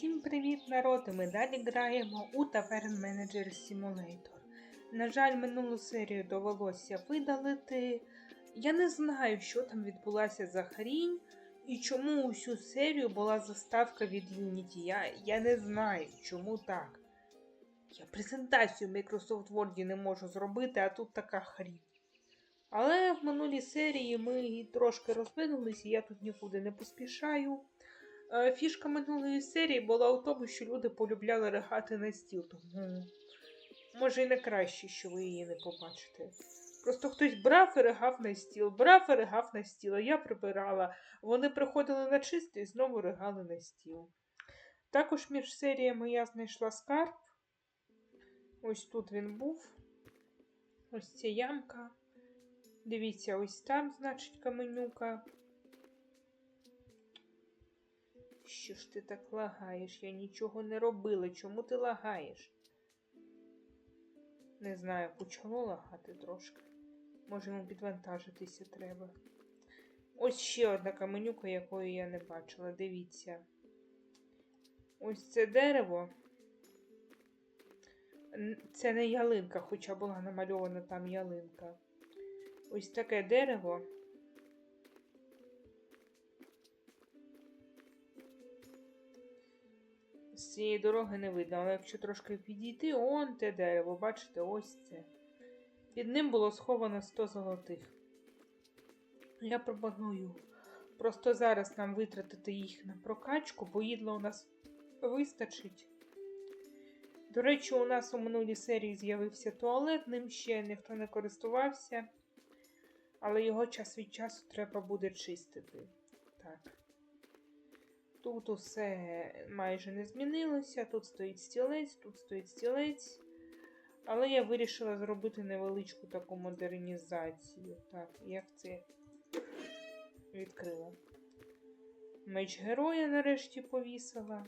Всім привіт, народ! І Ми далі граємо у Tavern Manager Simulator. На жаль, минулу серію довелося видалити. Я не знаю, що там відбулася за хрінь і чому усю серію була заставка від Unity. Я, я не знаю, чому так. Я презентацію в Microsoft Word не можу зробити, а тут така хрінь. Але в минулій серії ми трошки розвинулись, і я тут нікуди не поспішаю. Е, Фішка минулої серії була у тому, що люди полюбляли ригати на стіл, тому може і не краще, що ви її не побачите. Просто хтось брав і ригав на стіл, брав і ригав на стіл, а я прибирала. Вони приходили на чисто і знову ригали на стіл. Також між серіями я знайшла скарб. Ось тут він був. Ось ця ямка. Дивіться, ось там, значить, каменюка. Що ж ти так лагаєш? Я нічого не робила. Чому ти лагаєш? Не знаю, почало лагати трошки. Може йому підвантажитися треба. Ось ще одна каменюка, якої я не бачила. Дивіться. Ось це дерево. Це не ялинка, хоча була намальована там ялинка. Ось таке дерево. Цієї дороги не видно, але якщо трошки підійти, он те дерево, бачите, ось це. Під ним було сховано 100 золотих. Я пропоную просто зараз нам витратити їх на прокачку, бо їдла у нас вистачить. До речі, у нас у минулій серії з'явився туалет, ним ще ніхто не користувався, але його час від часу треба буде чистити. Так. Тут усе майже не змінилося. Тут стоїть стілець, тут стоїть стілець. Але я вирішила зробити невеличку таку модернізацію. Так, як це відкрила. Меч героя нарешті повісила.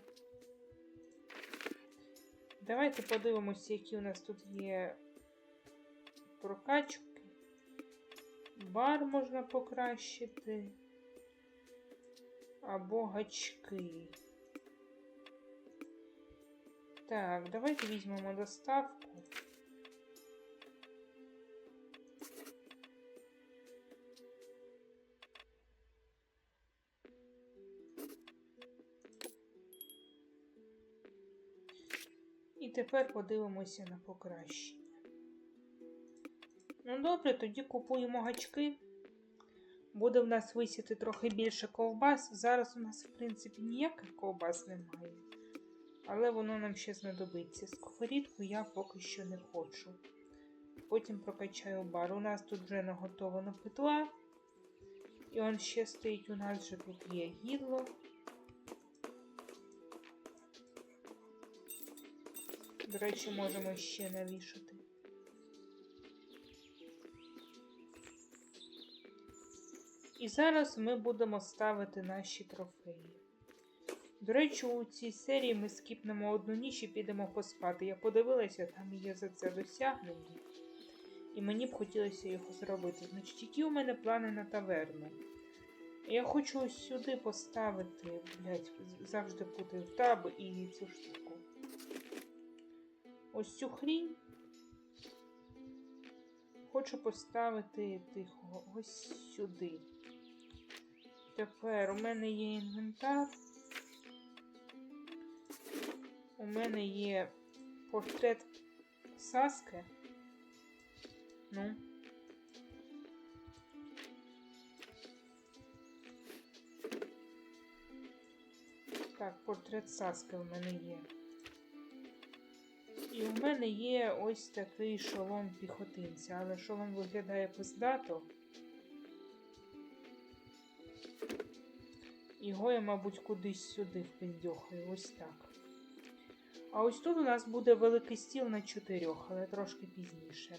Давайте подивимося, які у нас тут є прокачки. Бар можна покращити. Або гачки. Так, давайте візьмемо доставку. І тепер подивимося на покращення. Ну добре, тоді купуємо гачки. Буде в нас висіти трохи більше ковбас. Зараз у нас, в принципі, ніяких ковбас немає. Але воно нам ще знадобиться. Сковорідку я поки що не хочу. Потім прокачаю бар. У нас тут вже наготована петла. І он ще стоїть, у нас вже тут є гідло. До речі, можемо ще навішати. І зараз ми будемо ставити наші трофеї. До речі, у цій серії ми скіпнемо одну ніч і підемо поспати. Я подивилася, там є за це досягнення. І мені б хотілося його зробити. Значить, які у мене плани на таверну? Я хочу ось сюди поставити, блять, завжди путаю таб і цю штуку. Ось цю хрінь. Хочу поставити тихо ось сюди. Тепер у мене є інвентар. У мене є портрет Саски. Ну. Так, портрет Саски у мене є. І у мене є ось такий шолом піхотинця, але шолом виглядає пиздато. Його я, мабуть, кудись сюди впіндьохаю, ось так. А ось тут у нас буде великий стіл на чотирьох, але трошки пізніше.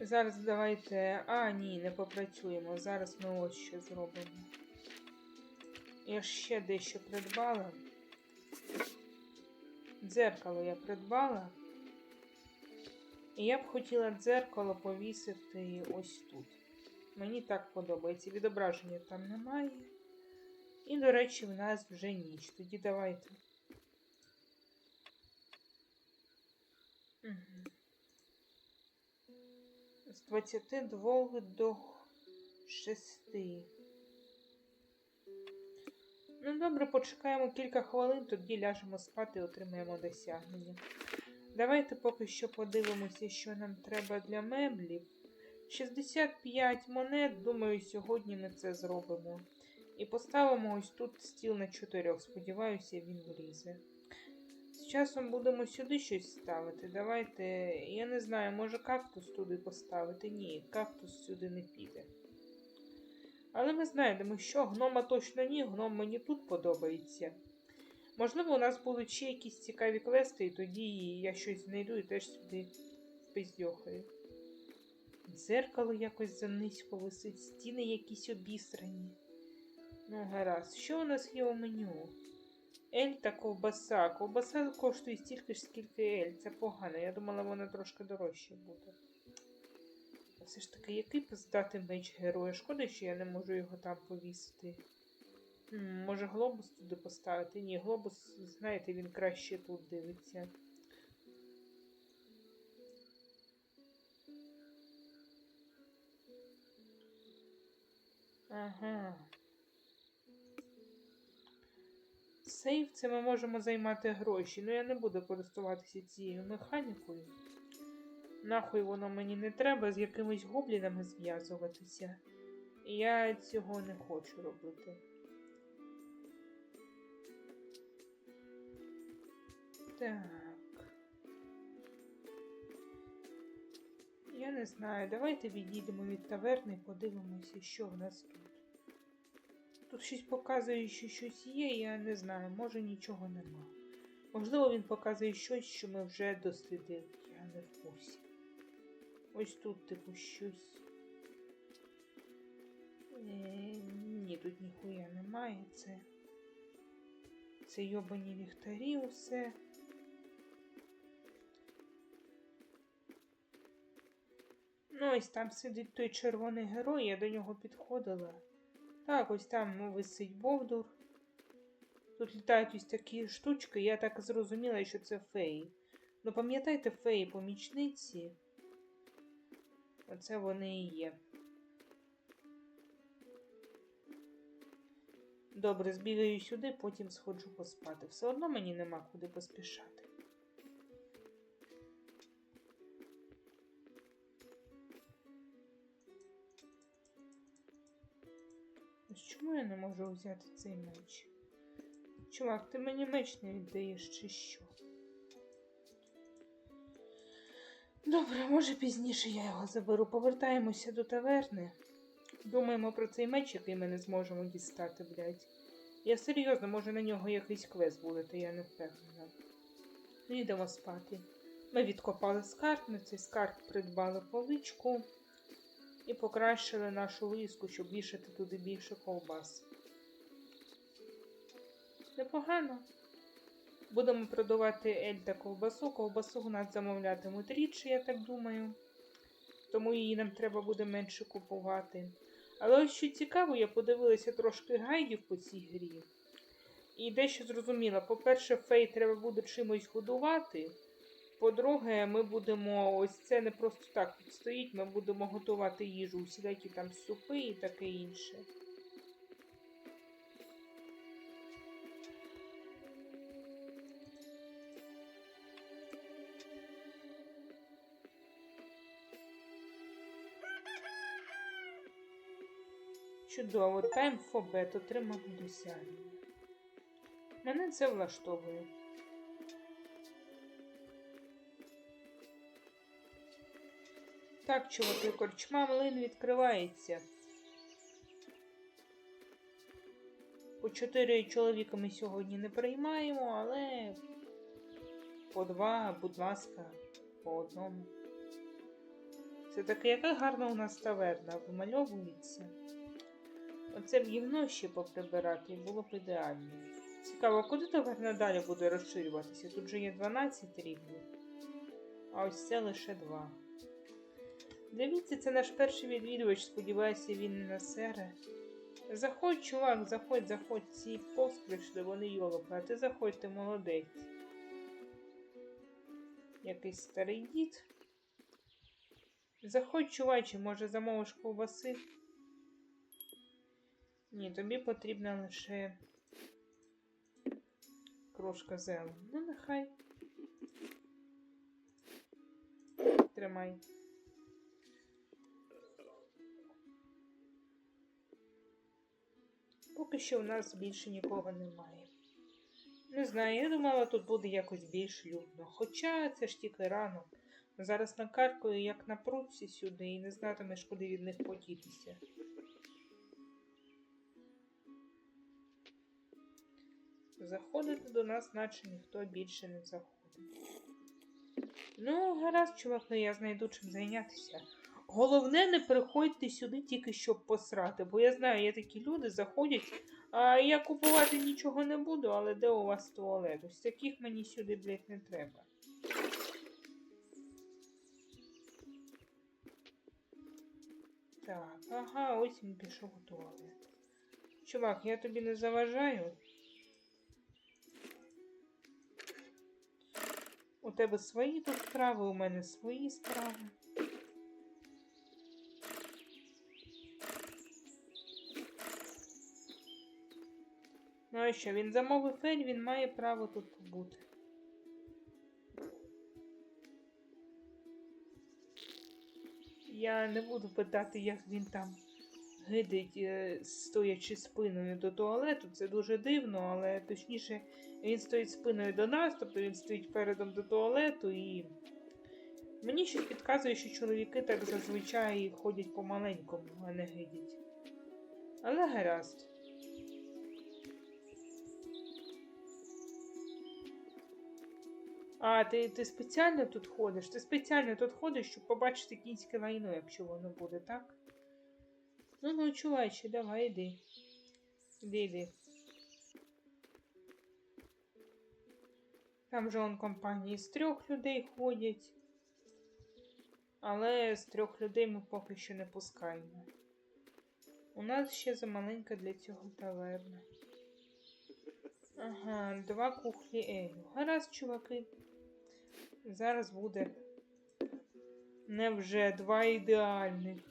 Зараз давайте. А, ні, не попрацюємо. Зараз ми ось що зробимо. Я ще дещо придбала. Дзеркало я придбала. І я б хотіла дзеркало повісити ось тут. Мені так подобається. Відображення там немає. І, до речі, в нас вже ніч. Тоді давайте. З 22 до 6. Ну, добре, почекаємо кілька хвилин, тоді ляжемо спати і отримаємо досягнення. Давайте поки що подивимося, що нам треба для меблів. 65 монет, думаю, сьогодні ми це зробимо. І поставимо ось тут стіл на чотирьох. Сподіваюся, він влізе. З часом будемо сюди щось ставити. Давайте, я не знаю, може кактус туди поставити? Ні, кактус сюди не піде. Але ми знайдемо, що гнома точно ні, гном мені тут подобається. Можливо, у нас будуть ще якісь цікаві квести, і тоді я щось знайду і теж сюди впиздьохаю. Дзеркало якось занизько висить, стіни якісь обісрані. Ну, гаразд, що у нас є у меню? Ель та ковбаса. Ковбаса коштує стільки ж, скільки ель. Це погано. Я думала, вона трошки дорожче буде. Все ж таки, який пиздатий меч героя? Шкода, що я не можу його там повісити. М, може, глобус туди поставити? Ні, глобус, знаєте, він краще тут дивиться. Ага. Сейф це ми можемо займати гроші. Ну я не буду користуватися цією механікою. Нахуй воно мені не треба з якимись гоблінами зв'язуватися. Я цього не хочу робити. Так. Я не знаю. Давайте відійдемо від таверни і подивимося, що в нас тут. Тут щось показує, що щось є, я не знаю, може нічого нема. Можливо, він показує щось, що ми вже дослідили. Я не в курсі. Ось тут, типу, щось. Е, ні, тут ніхуя немає. Це. Це йобані ліхтарі усе. Ну, ось там сидить той червоний герой, я до нього підходила. Так, ось там ну, висить Бовдур. Тут літають ось такі штучки, я так зрозуміла, що це феї. Ну, пам'ятаєте, феї помічниці? Оце вони і є. Добре, збігаю сюди, потім сходжу поспати. Все одно мені нема куди поспішати. Ось Чому я не можу взяти цей меч? Чувак, ти мені меч не віддаєш чи що? Добре, може пізніше я його заберу. Повертаємося до таверни. Думаємо про цей меч, який ми не зможемо дістати, блядь. Я серйозно, може на нього якийсь квест буде, то я не впевнена. Ну, Йдемо спати. Ми відкопали скарб, на цей скарб придбали поличку і покращили нашу виску, щоб вішати туди більше ковбас. Непогано. Будемо продавати ель та ковбасу. Ковбасу у нас замовлятимуть рідше, я так думаю. Тому її нам треба буде менше купувати. Але ось що цікаво, я подивилася трошки гайдів по цій грі. І дещо зрозуміла. По-перше, фей треба буде чимось годувати. По-друге, ми будемо ось це не просто так тут стоїть, ми будемо готувати їжу, усілякі там супи і таке інше. Чудово, тайм фобет отримав досягнення. Мене це влаштовує. Так, чуваки, корчма млин відкривається. По чотири чоловіка ми сьогодні не приймаємо, але по два, будь ласка, по одному. Це таке, яка гарна у нас таверна, вимальовується. Оце б гівно ще поприбирати було б ідеально. Цікаво, куди таверна далі буде розширюватися? Тут же є 12 рівнів, а ось це лише 2. Дивіться, це наш перший відвідувач, сподіваюся, він не насере. Заходь, чувак, заходь, заходь. Ці повз прийшли, вони йолопи, а ти заходь, ти молодець. Якийсь старий дід. Заходь, чуваче, може замовиш ковбаси? Ні, тобі потрібна лише крошка зелень. Ну, нехай. Тримай. Поки що в нас більше нікого немає. Не знаю, я думала, тут буде якось більш людно. Хоча це ж тільки ранок. Зараз накаркаю, як напруться сюди, і не знатимеш, куди від них подітися. Заходити до нас, наче ніхто більше не заходить. Ну, гаразд, чуваки, я знайду чим зайнятися. Головне, не приходьте сюди тільки щоб посрати, бо я знаю, є такі люди, заходять, а я купувати нічого не буду, але де у вас туалет? Ось таких мені сюди, блядь, не треба. Так, ага, ось він пішов у туалет. Чувак, я тобі не заважаю. У тебе свої тут справи, у мене свої справи. Ну що, він замовив фель, він має право тут побути. Я не буду питати, як він там гидить, е, стоячи спиною до туалету. Це дуже дивно, але точніше, він стоїть спиною до нас, тобто він стоїть передом до туалету і. Мені щось підказує, що чоловіки так зазвичай ходять по-маленькому, а не гидять. Але гаразд. А, ти, ти спеціально тут ходиш? Ти спеціально тут ходиш, щоб побачити кінське лайно, якщо воно буде, так? Ну, ну, чуваче, давай йди. Іди, йди. Там же он компанії з трьох людей ходять. Але з трьох людей ми поки що не пускаємо. У нас ще замаленька для цього таверна. Ага, два кухлі Елю. Гаразд, чуваки. Зараз буде невже два ідеальних.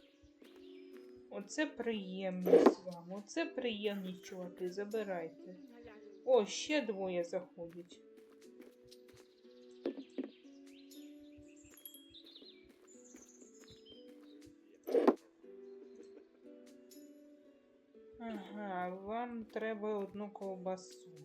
Оце приємність вам. Оце приємність, чуваки, забирайте. О, ще двоє заходять. Ага, вам треба одну ковбасу.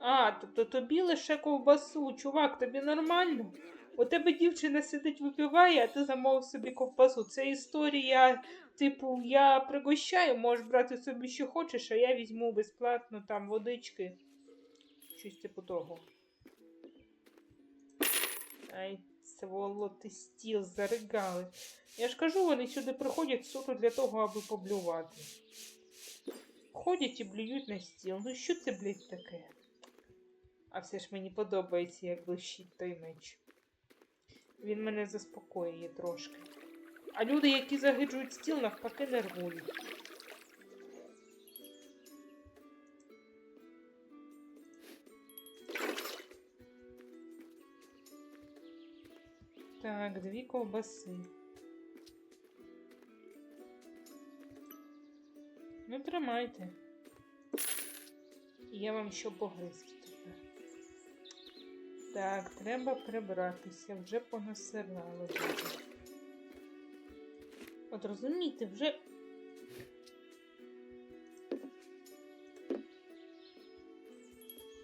А, тобто тобі лише ковбасу, чувак, тобі нормально? У тебе дівчина сидить випиває, а ти замовив собі ковбасу. Це історія, типу, я пригощаю, можеш брати собі що хочеш, а я візьму безплатно там водички. Щось типу того. Ай, сволоти стіл заригали. Я ж кажу, вони сюди приходять суто для того, аби поблювати. Ходять і блюють на стіл. Ну що це, блядь, таке? А все ж мені подобається, як блищить той меч. Він мене заспокоює трошки. А люди, які загиджують стіл, навпаки нервують. Так, дві ковбаси. Ну, тримайте. Я вам що погризти тепер. Так, треба прибратися, вже понасирали. От розумієте, вже.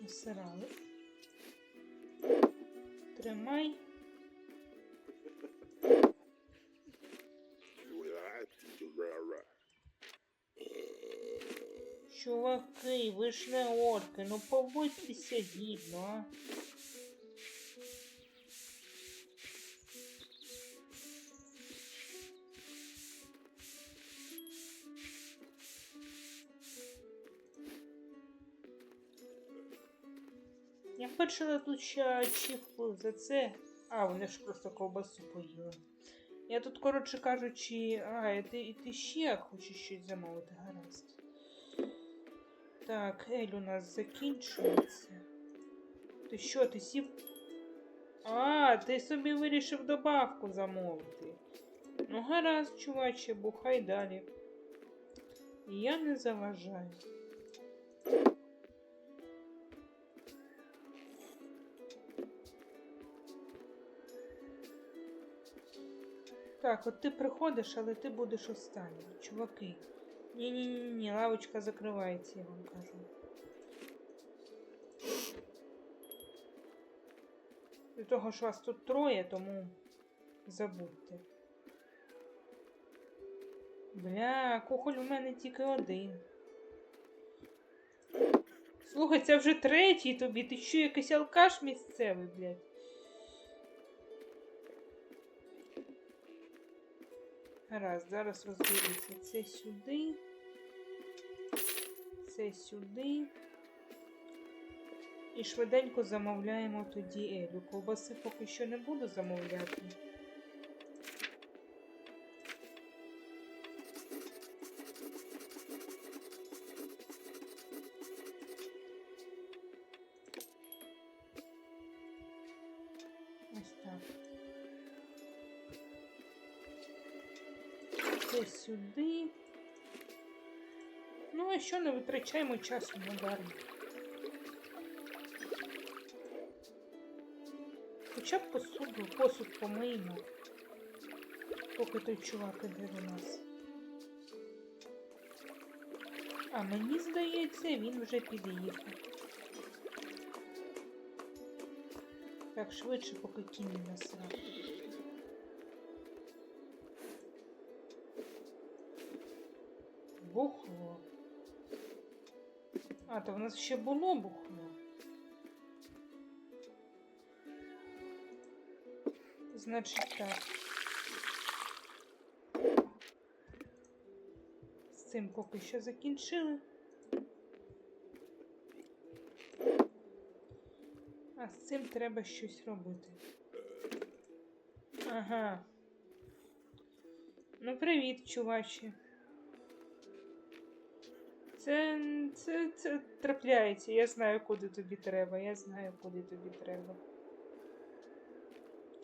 Насирали. Тримай. Чуваки, ви орки, ну поводьтеся гідно, а. Я тут ще чіпку за це. А, вони ж просто ковбасу поїли. Я тут, коротше кажучи, а, і ти, і ти ще хочеш щось замовити, гаразд. Так, Ель у нас закінчується. Ти що, ти сів? А, ти собі вирішив добавку замовити. Ну, гаразд, чуваче, бухай далі. Я не заважаю. Так, от ти приходиш, але ти будеш останній. Чуваки. Ні-ні-ні, лавочка закривається, я вам кажу. До того ж вас тут троє, тому забудьте. Бля, кухоль у мене тільки один. Слухай, це вже третій тобі. Ти що, якийсь алкаш місцевий, блядь? Гаразд, зараз розберуся. Це сюди. Це сюди. І швиденько замовляємо тоді Елю. Ковбаси поки що не буду замовляти. Ось так. Це сюди. Ну, а що не витрачаємо часу на даром. Хоча б посуду, посуд помиємо, поки той чувак іде до нас. А мені здається, він вже під'їхав. Так, швидше, поки кінь не. А, то в нас ще було бухло. Значить так. З цим поки що закінчили. А з цим треба щось робити. Ага. Ну, привіт, чувачі. Це, це, це трапляється. Я знаю, куди тобі треба. Я знаю, куди тобі треба.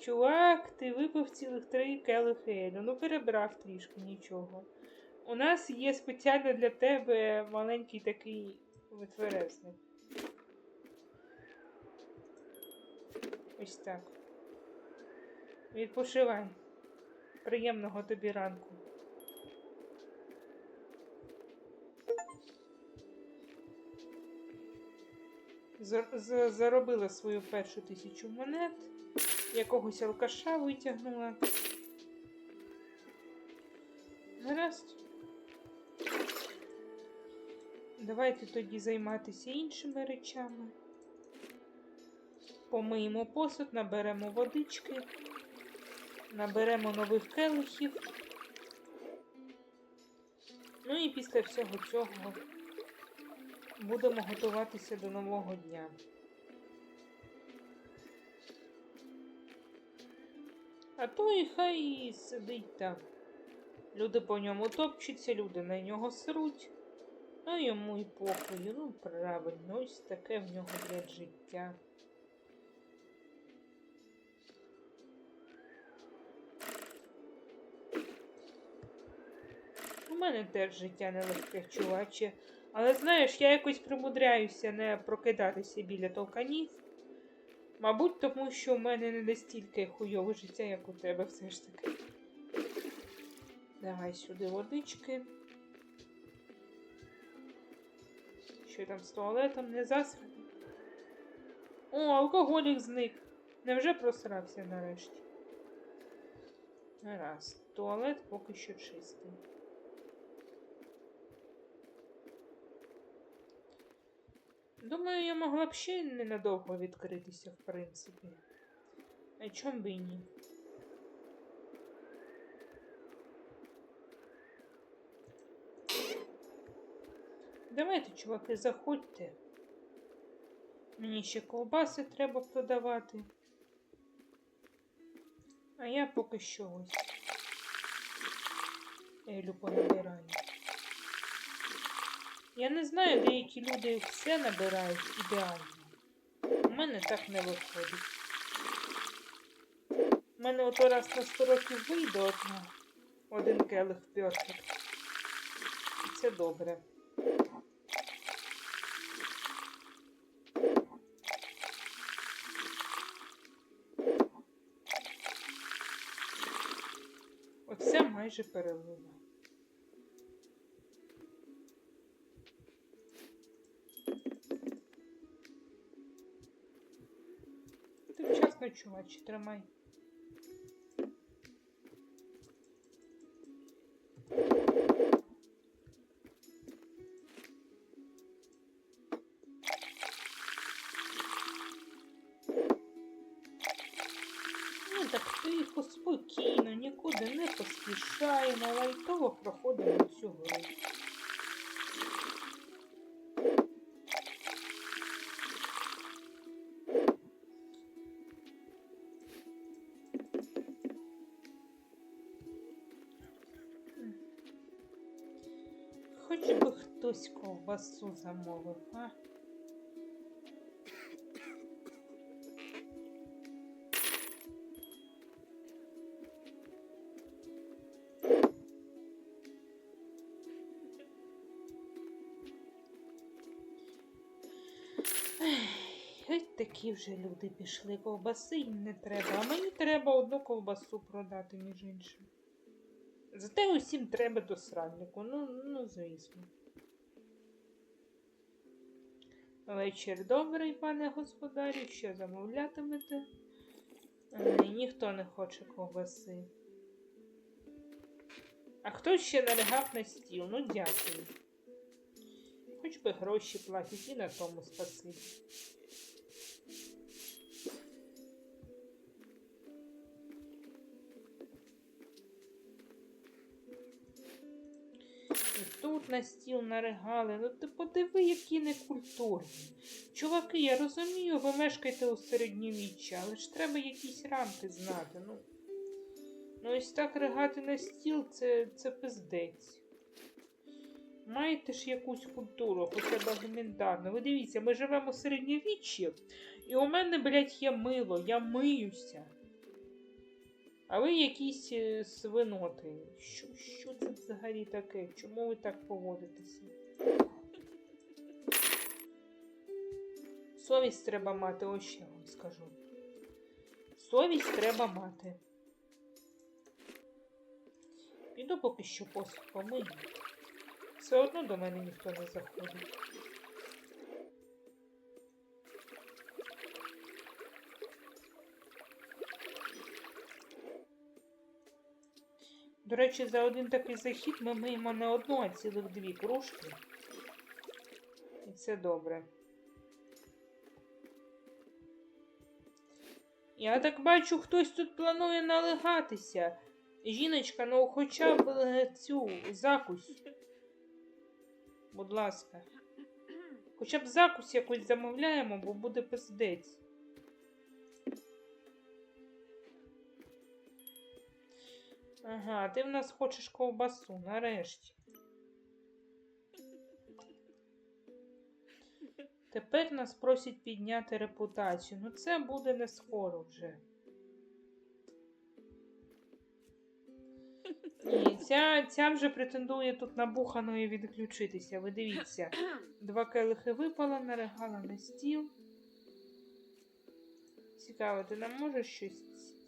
Чувак, ти випив цілих три келихи Елю. Ну, перебрав трішки нічого. У нас є спеціально для тебе маленький такий витверезник. Ось так. Відпочивай. Приємного тобі ранку. Заробила свою першу тисячу монет. Якогось алкаша витягнула. Гаразд. Давайте тоді займатися іншими речами. Помиємо посуд, наберемо водички, наберемо нових келихів. Ну і після всього цього будемо готуватися до нового дня. А то і хай сидить там. Люди по ньому топчуться, люди на нього сруть, а йому й похуй. Ну, правильно, ось таке в нього блядь, життя. У мене теж життя нелегке, чуваче. Але знаєш, я якось примудряюся не прокидатися біля толканів. Мабуть, тому що в мене не настільки хуйове життя, як у тебе все ж таки. Давай сюди водички. Що там з туалетом не засраний? О, алкоголік зник. Невже просрався нарешті? Раз. Туалет поки що чистий. Думаю, я могла б ще ненадовго відкритися, в принципі. А чом би і ні? Давайте, чуваки, заходьте. Мені ще ковбаси треба продавати. А я поки що ось Елю понабираю. Я не знаю, деякі люди все набирають ідеально. У мене так не виходить. У мене ото раз на 100 років вийде одна, один келих перфект. І це добре. Оце майже перелила. Чувачі, тримай. Ну так тихо, спокійно, нікуди не поспішаємо, лайтово проходимо цю гру. Ковбасу замовив, а? Ось такі вже люди пішли. Ковбаси їм не треба. А мені треба одну ковбасу продати, між іншим. Зате усім треба до сральнику. Ну, ну, звісно. Вечір добрий, пане господарю, що замовлятимете? Ай, ніхто не хоче ковбаси. А хто ще налягав на стіл? Ну, дякую. Хоч би гроші платять і на тому спасибі. Тут на стіл наригали. Ну ти подиви, які некультурні. Чуваки, я розумію, ви мешкаєте у середньовіччі, але ж треба якісь рамки знати. Ну, ну ось так ригати на стіл це, це пиздець. Маєте ж якусь культуру, хоча б елементарно. Ви дивіться, ми живемо у середньовіччі, і у мене, блядь, є мило, я миюся. А ви якісь е, свиноти. Що, що це взагалі таке? Чому ви так поводитеся? Совість треба мати, ось ще вам скажу. Совість треба мати. Піду поки що посуд помию. Все одно до мене ніхто не заходить. До речі, за один такий захід ми миємо не одну, а цілих дві кружки. І це добре. Я так бачу, хтось тут планує налегатися. Жіночка, ну хоча б цю закусь. Будь ласка. Хоча б закусь якось замовляємо, бо буде пиздець. Ага, ти в нас хочеш ковбасу, нарешті. Тепер нас просять підняти репутацію. Ну це буде не скоро вже. Ні, ця, ця вже претендує тут набуханою відключитися. Ви дивіться. Два келихи випала, наригала на стіл. Цікаво, ти нам можеш щось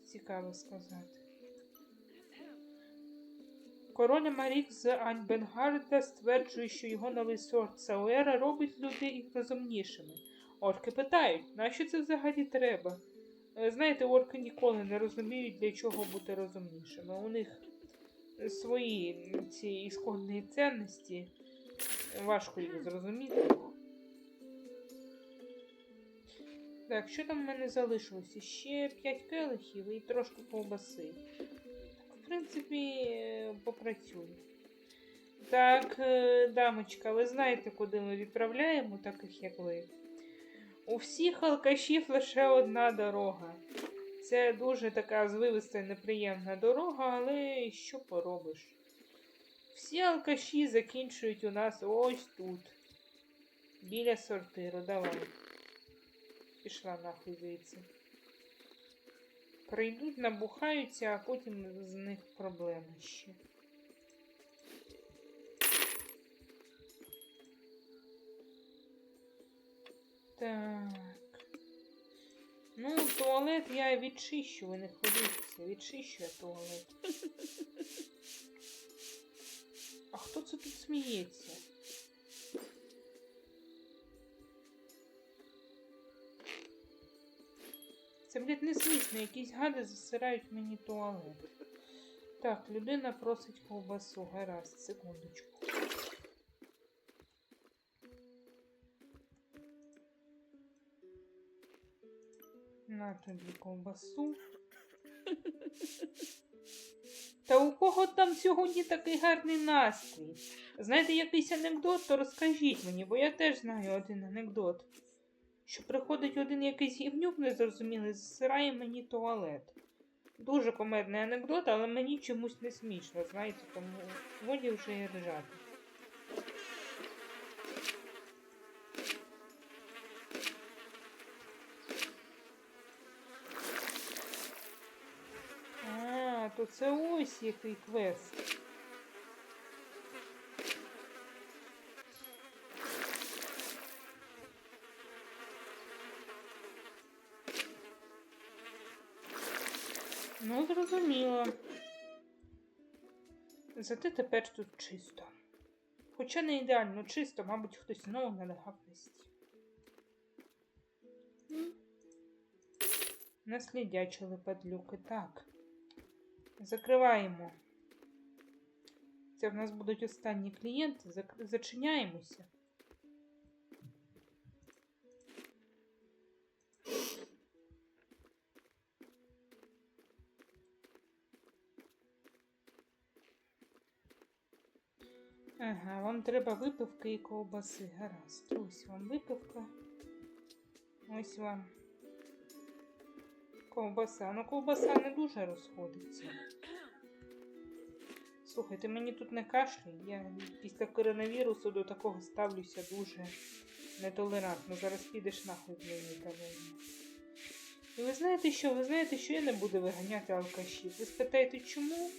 цікаве сказати? Король Марік з Аньбенгарда стверджує, що його новий сорт Сауера робить людей розумнішими. Орки питають, нащо це взагалі треба? Е, Знаєте, орки ніколи не розуміють, для чого бути розумнішими. У них свої ці ісконні цінності. Важко їх зрозуміти. Так, що там в мене залишилося? Ще 5 келихів і трошки ковбаси. Принципі, е, попрацюю. Так, е, дамочка, ви знаєте, куди ми відправляємо, таких як ви. У всіх алкашів лише одна дорога. Це дуже така звивиста і неприємна дорога, але що поробиш? Всі алкаші закінчують у нас ось тут. Біля сортиру. Давай. Пішла нахуй звідси. Прийдуть, набухаються, а потім з них проблеми ще. Так. Ну, туалет я відчищу, ви не хвилюйтеся, відчищу я туалет. А хто це тут сміється? Блядь, якісь гади засирають мені туалет. Так, людина просить ковбасу. Гаразд, секундочку. На тобі ковбасу. Та у кого там сьогодні такий гарний настрій? Знаєте якийсь анекдот, то розкажіть мені, бо я теж знаю один анекдот. Що приходить один якийсь гівнюк незрозумілий, засирає мені туалет. Дуже комедний анекдот, але мені чомусь не смішно, знаєте, тому годі вже і ржати. А, то це ось який квест. Ну, зрозуміло. Зате тепер тут чисто. Хоча не ідеально чисто, мабуть, хтось знову налягав листі. Наслідячили падлюки. Так. Закриваємо. Це в нас будуть останні клієнти. Зачиняємося. Вам треба випивки і ковбаси. Гаразд. Ось вам випивка. Ось вам. Ковбаса. Ну, ковбаса не дуже розходиться. Слухайте, мені тут не кашляй. Я після коронавірусу до такого ставлюся дуже нетолерантно. Зараз підеш нахуй в мені таверні. І ви знаєте що? Ви знаєте, що я не буду виганяти алкашів. Ви спитаєте, чому?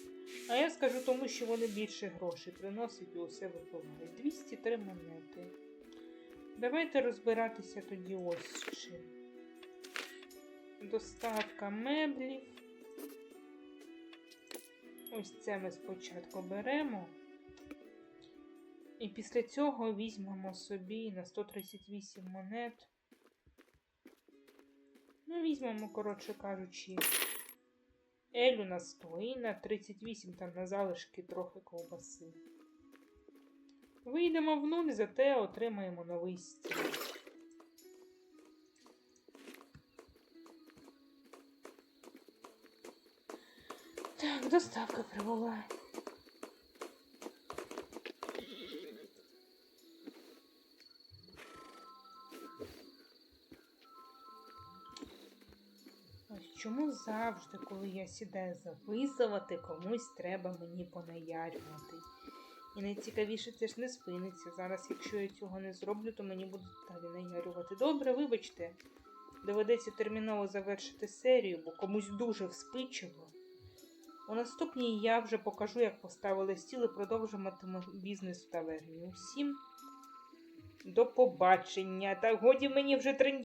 А я скажу тому, що вони більше грошей приносять і усе випивають. 203 монети. Давайте розбиратися тоді ось чим. Доставка меблів. Ось це ми спочатку беремо. І після цього візьмемо собі на 138 монет. Ну, візьмемо, коротше кажучи, Елю на 100 і на 38 там на залишки трохи ковбаси. Вийдемо в нуль, зате отримаємо новий стіл. Так, доставка прибула. Чому завжди, коли я сідаю записувати, комусь треба мені понаярювати. І найцікавіше це ж не спиниться. Зараз, якщо я цього не зроблю, то мені будуть далі наярювати. Добре, вибачте, доведеться терміново завершити серію, бо комусь дуже вспичило. У наступній я вже покажу, як поставили стіл і продовжуватиму бізнес в таверні. Усім до побачення. Та годі мені вже трендіти.